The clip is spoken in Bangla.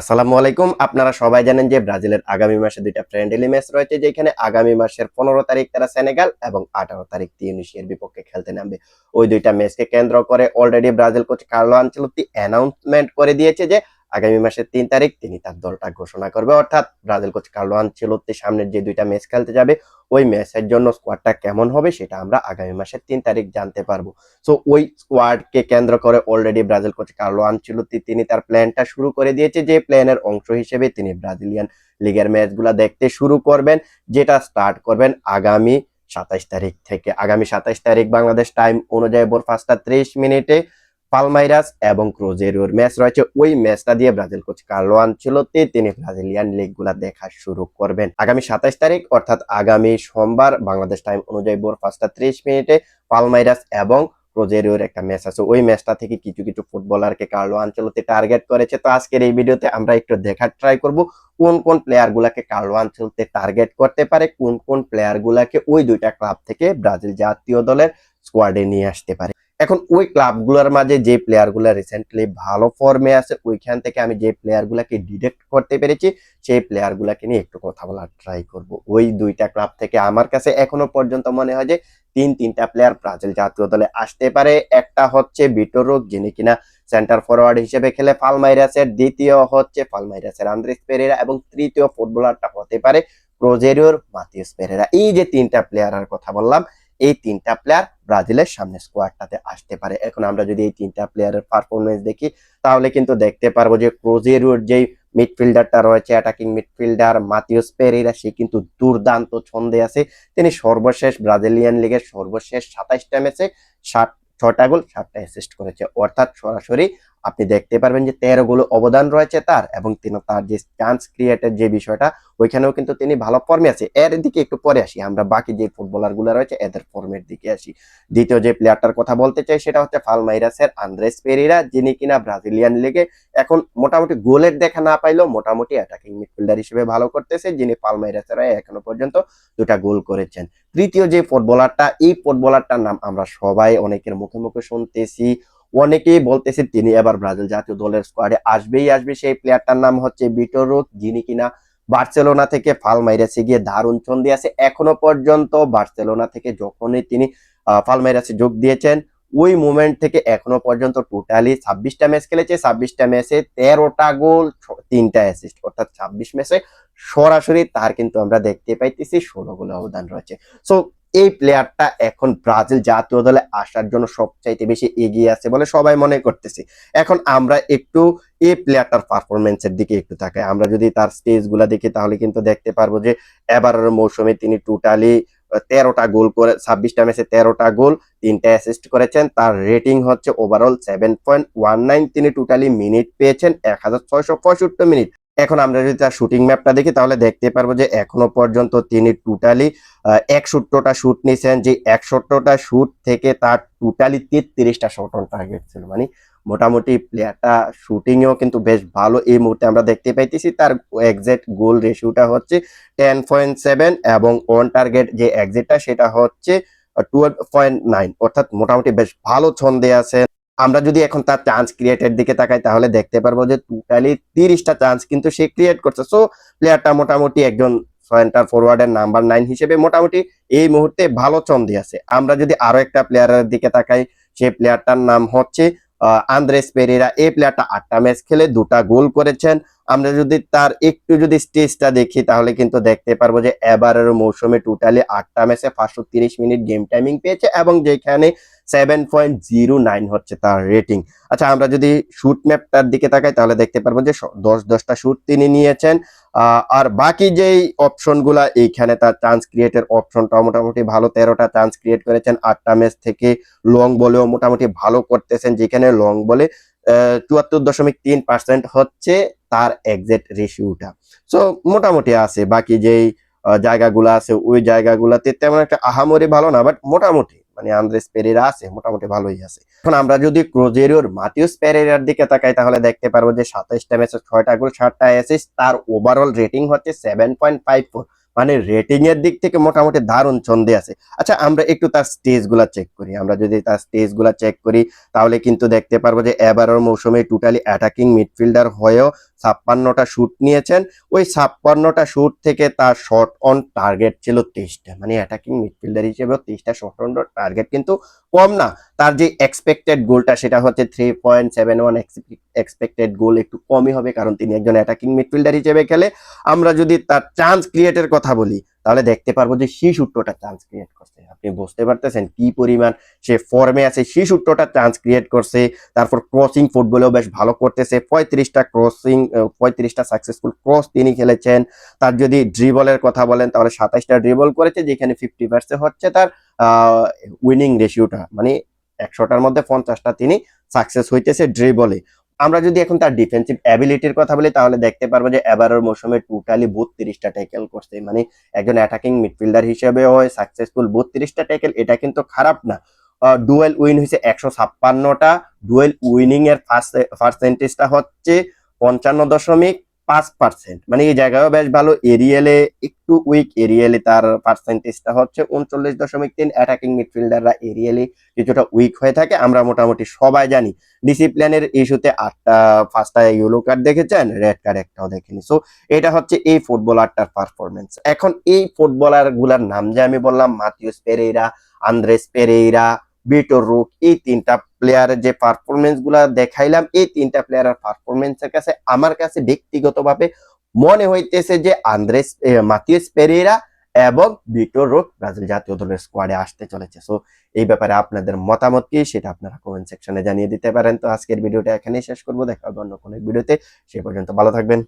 আসসালামু আলাইকুম। আপনারা সবাই জানেন যে ব্রাজিলের আগামী মাসে দুইটা ফ্রেন্ডলি ম্যাচ রয়েছে, যেখানে আগামী মাসের পনেরো তারিখ তারা সেনেগাল এবং আঠারো তারিখ তিউনিশিয়ার বিপক্ষে খেলতে নামবে। ওই দুইটা ম্যাচকে কেন্দ্র করে already Brazil coach Carlo Ancelotti announcement করে দিয়েছে যে আগামী মাসের তিন তারিখ তিনি তার দলটা ঘোষণা করবে। অর্থাৎ ব্রাজিল কোচ কার্লো আনচেলত্তি সামনের যে দুইটা ম্যাচ খেলতে যাবে, ওই ম্যাচের জন্য স্কোয়াডটা কেমন হবে সেটা আমরা আগামী মাসের তিন তারিখ জানতে পারব। সো ওই স্কোয়াডকে কেন্দ্র করে already Brazil coach Carlo Ancelotti তিনি তার প্ল্যানটা শুরু করে দিয়েছে, যে প্ল্যানের অংশ হিসেবে তিনি ব্রাজিলিয়ান লিগের ম্যাচগুলো দেখতে শুরু করবেন, যেটা স্টার্ট করবেন আগামী সাতাইশ তারিখ থেকে। আগামী সাতাইশ তারিখ বাংলাদেশ টাইম অনুযায়ী ভোর পাঁচটা ত্রিশ মিনিটে পালমাইরাস এবং ক্রোজেরোর ম্যাচ রয়েছে। ওই ম্যাচটা দিয়ে ব্রাজিল কোচ কার্লো আনচেলত্তি তিনি ব্রাজিলিয়ান লিগগুলা দেখা শুরু করবেন। আগামী সাতাইশ তারিখ, অর্থাৎ আগামী সোমবার, বাংলাদেশ টাইম অনুযায়ী ভোর পাঁচটা ত্রিশ মিনিটে পালমাইরাস এবং রোজেরিওর একটা ম্যাচ আছে। ওই ম্যাচটা থেকে কিছু কিছু ফুটবলারকে কার্লো আঞ্চলতে টার্গেট করেছে। তো আজকের এই ভিডিওতে আমরা একটু দেখার ট্রাই করব, কোন কোন প্লেয়ার গুলাকে কার্লো আঞ্চলতে টার্গেট করতে পারে, কোন কোন প্লেয়ার গুলাকে ওই দুইটা ক্লাব থেকে ব্রাজিল জাতীয় দলের স্কোয়াডে নিয়ে আসতে পারে। এখন ওই ক্লাবগুলোর মাঝে যে প্লেয়ারগুলো রিসেন্টলি ভালো ফর্মে আছে, ওইখান থেকে আমি যে প্লেয়ারগুলোকে ডিটেক্ট করতে পেরেছি, সেই প্লেয়ারগুলোকে নিয়ে একটু কথা বলার ট্রাই করব। ওই দুইটা ক্লাব থেকে আমার কাছে এখনও পর্যন্ত মনে হয় যে তিন তিনটা প্লেয়ার ব্রাজিল জাতীয় দলে আসতে পারে। একটা হচ্ছে বিটোরুক যিনি কিনা সেন্টার ফরওয়ার্ড হিসেবে খেলে ফালমাইরাসের, দ্বিতীয় হচ্ছে ফালমাইরাসের আন্দ্রেস পেরেরা এবং তৃতীয় ফুটবলারটা হতে পারে প্রোজেরিওর মাতিউস পেরেরা। এই যে তিনটা প্লেয়ারের কথা বললাম এই তিনটা প্লেয়ার ব্রাজিলের সামনে স্কোয়াডটাতে আসতে পারে। এখন আমরা যদি এই তিনটা প্লেয়ারের পারফরমেন্স দেখি, তাহলে কিন্তু দেখতে পারব যে ক্রোজেরুর যেই মিডফিল্ডারটা রয়েছে অ্যাটাকিং মিডফিল্ডার মাতিউস পেরেরা সে কিন্তু দুর্দান্ত ছন্দে আছে। তিনি সর্বশেষ ব্রাজিলিয়ান লিগের সর্বশেষ সাতাইশটা ম্যাচে ষাট ছটা গোল, সাতটা অ্যাসিস্ট করেছে। অর্থাৎ সরাসরি আপনি দেখতে পারবেন যে তেরো গোল অবদান রয়েছে তার এবং তিনি তার যে চান্স ক্রিয়েটের যে বিষয়টা, ওইখানেও কিন্তু তিনি ভালো ফর্মে আছে। এর দিকে একটু পরে আসি, আমরা বাকি যে ফুটবলারগুলো রয়েছে, এদের ফর্মের দিকে আসি। দ্বিতীয় যে প্লেয়ারটার কথা বলতে চাই, সেটা হচ্ছে ফালমাইরাসের আন্দ্রেস পেরিরা, যিনি কিনা ব্রাজিলিয়ান লিগে এখন মোটামুটি গোলের দেখা না পাইলেও মোটামুটি অ্যাটাকিং মিডফিল্ডার হিসেবে ভালো করতেছে, যিনি পালমাইরাসের এখনও পর্যন্ত দুটা গোল করেছেন। তৃতীয় যে ফুটবলারটা এই ফুটবলারটার নাম আমরা সবাই অনেকের মুখে মুখে শুনতেছি। অনেকেই বলতেছে তিনি এবার ব্রাজিল জাতীয় দলের স্কোয়াডে আসবেই আসবে। সেই প্লেয়ারটার নাম হচ্ছে বিটোরুক যিনি কিনা বার্সেলোনা থেকে ফাল মাইরাসে গিয়ে দারুণ ছন্দি আছে। এখনও পর্যন্ত বার্সেলোনা থেকে যখনই তিনি ফাল মাইরাসে যোগ দিয়েছেন, ওই মুমেন্ট থেকে এখনও পর্যন্ত টোটালি ছাব্বিশটা ম্যাচ খেলেছে। ছাব্বিশটা ম্যাচে তেরোটা গোল তিনটা অ্যাসিস্ট অর্থাৎ ছাব্বিশ ম্যাচে সরাসরি তার কিন্তু আমরা দেখতে পাইতেছি, ষোলো গোলে অবদান রয়েছে। সো এই প্লেয়ারটা এখন ব্রাজিল জাতীয় দলে আসার জন্য সবচাইতে বেশি এগিয়ে আছে বলে সবাই মনে করতেছি। এখন আমরা একটু এই প্লেয়ারটার পারফরমেন্সের দিকে একটু তাকাই। আমরা যদি তার স্টেজগুলা দেখি, তাহলে কিন্তু দেখতে পারব যে এবারের মৌসুমে তিনি টোটালি তেরোটা গোল করে, ছাব্বিশটা ম্যাচে তেরোটা গোল, তিনটা অ্যাসিস্ট করেছেন। তার রেটিং হচ্ছে overall seven point one nine তিনি টোটালি মিনিট পেয়েছেন এক হাজার ছয়শো পঁয়ষট্টি মিনিট। এখন আমরা যদি তার শুটিং ম্যাপটা দেখি, তাহলে দেখতে পারব যে এখনও পর্যন্ত তিনি টোটালি একষট্টটা শুট নিয়েছেন যে একষট্টটা শুট থেকে তার টোটালি তেত্রিশটা শট অন টার্গেট ছিল। মানে মোটামুটি প্লেয়ারটা শুটিংয়েও কিন্তু বেশ ভালো এই মুহূর্তে আমরা দেখতে পাইতেছি। তার এক্সাক্ট গোল রেশিওটা হচ্ছে টেন পয়েন্ট সেভেন এবং অন টার্গেট যে এক্সিটটা সেটা হচ্ছে টুয়েলভ পয়েন্ট নাইন অর্থাৎ মোটামুটি বেশ ভালো ছন্দে আছে আমরা যদি এখন তার চান্স ক্রিয়েটের দিকে তাকাই, তাহলে দেখতে পারব যে টোটালি তিরিশটা চান্স কিন্তু সে ক্রিয়েট করছে। সো প্লেয়ারটা মোটামুটি একজন সেন্টার ফরওয়ার্ডের নাম্বার নাইন হিসেবে মোটামুটি এই মুহূর্তে ভালো চন্দে আছে। আমরা যদি আরও একটা প্লেয়ারের দিকে তাকাই, সে প্লেয়ারটার নাম হচ্ছে আন্দ্রেস পেরেরা। এই প্লেয়ারটা আটটা ম্যাচ খেলে দুটা গোল করেছেন। আমরা যদি তার একটু যদি স্টেজটা দেখি, তাহলে কিন্তু দেখতে পারব যে এবারের মৌসুমে টোটালি আটটা ম্যাচে পাঁচশো তিরিশ মিনিট গেম টাইমিং পেয়েছে এবং যেখানে সেভেন পয়েন্ট জিরো নাইন হচ্ছে তার রেটিং আচ্ছা আমরা যদি শুট ম্যাপটার দিকে তাকাই, তাহলে দেখতে পারব যে দশ দশটা শুট তিনি নিয়েছেন। আর বাকি যেই অপশনগুলা এইখানে তার চান্স ক্রিয়েটের অপশনটা মোটামুটি ভালো, তেরোটা চান্স ক্রিয়েট করেছেন। আটটা ম্যাচ থেকে লং বলেও মোটামুটি ভালো করতেছেন, যেখানে লং বলে চুয়াত্তর দশমিক তিন পার্সেন্ট হচ্ছে তার এক্সাক্ট রেশিওটা সো মোটামুটি আছে, বাকি যেই জায়গাগুলো আছে, ওই জায়গাগুলোতে তেমন একটা আহামরি ভালো না বাট মোটামুটি মানে আন্দ্রেস পেরেরা আছে, মোটামুটি ভালোই আছে। এখন আমরা যদি ক্রোজেরিওর মাটিউস পেরেরার দিকে তাকাই, তাহলে দেখতে পারব যে সাতাইশটা ম্যাচে ছয়টা গোল, সাতটা অ্যাসিস্ট তার ওভারঅল রেটিং হচ্ছে সেভেন পয়েন্ট ফাইভ ফোর মানে রেটিং এর দিক থেকে মোটামুটি দারুণ ছন্দে আছে। আচ্ছা আমরা একটু তার স্টেজগুলা চেক করি। আমরা যদি তার স্টেজগুলা চেক করি, তাহলে কিন্তু দেখতে পারব যে এবারের মৌসুমে টোটালি অ্যাটাকিং মিডফিল্ডার হয়েও ছাপ্পান্নটা শ্যুট নিয়েছেন। ওই ছাপ্পান্নটা শুট থেকে তার শর্ট অন টার্গেট ছিল তেইশটা। মানে অ্যাটাকিং মিডফিল্ডার হিসেবে তেইশটা শর্ট অন টার্গেট কিন্তু কম না। তার যে এক্সপেক্টেড গোলটা সেটা হচ্ছে three point seven one expected goal একটু কমই হবে, কারণ তিনি একজন অ্যাটাকিং মিডফিল্ডার হিসেবে খেলে। আমরা যদি তার চান্স ক্রিয়েটের কথা বলি তাহলে দেখতে পারব যে সেই সূত্রটা চান্স ক্রিয়েট করছে। আপনি বুঝতে পারতেছেন কি পরিমাণ সে ফর্মে আছে, সেই সূত্রটা চান্স ক্রিয়েট করছে। তারপর ক্রসিং ফুটবলেও বেশ ভালো করতেছে। পঁয়ত্রিশটা ক্রসিং পঁয়ত্রিশটা সাকসেসফুল ক্রস তিনি খেলেছেন। তার যদি ড্রিবলের কথা বলেন, তাহলে সাতাইশটা ড্রিবল করেছে, যেখানে ফিফটি পার্সেন্ট হচ্ছে তার উইনিং রেশিওটা মানে একশোটার মধ্যে পঞ্চাশটা তিনি সাকসেস হইতেছে ড্রিবলে আমরা যদি এখন তার ডিফেন্সিভ অ্যাবিলিটির কথা বলি, তাহলে দেখতে পারব যে এবারের মৌসুমে টোটালি বত্রিশটা ট্যাকেল করছে। মানে একজন অ্যাটাকিং মিডফিল্ডার হিসেবে হয় সাকসেসফুল বত্রিশটা ট্যাকেল এটা কিন্তু খারাপ না। ডুয়েল উইন হয়েছে একশো ছাপ্পান্নটা। ডুয়েল উইনিং এর পার্সেন্টেজটা হচ্ছে পঞ্চান্ন দশমিক পাঁচ পার্সেন্ট মানে এই জায়গায়ও বেশ ভালো। এরিয়ালে, একটু উইক এরিয়ালে তার পার্সেন্টেজটা হচ্ছে উনচল্লিশ দশমিক তিন। অ্যাটাকিং মিডফিল্ডাররা এরিয়ালি কিছুটা উইক হয়ে থাকে। আমরা মোটামুটি সবাই জানি ডিসিপ্লিনের ইস্যুতে আটটা, পাঁচটা ইয়েলো কার্ড দেখেছেন? রেড কার্ড একটাও দেখেনি। সো এটা হচ্ছে এই ফুটবলারটার পারফরমেন্স এখন এই ফুটবলারগুলার নাম যে আমি বললাম Matheus Pereira Andreas Pereira Vitor Roque এই তিনটা প্লেয়ারের যে পারফরমেন্সগুলা দেখাইলাম এই তিনটা প্লেয়ারের পারফরমেন্সের কাছে আমার কাছে ব্যক্তিগতভাবে মনে হইতেছে যে আন্দ্রেস এ, মাথিউস পেরেইরা এবং বিটোর রুক ব্রাজিল জাতীয় দলের স্কোয়াডে আসতে চলেছে। সো এই ব্যাপারে আপনাদের মতামত কি সেটা আপনারা কমেন্ট সেকশনে জানিয়ে দিতে পারেন। তো আজকের ভিডিওটা এখানেই শেষ করব। দেখা হবে অন্য কোনো ভিডিওতে। সে পর্যন্ত ভালো থাকবেন।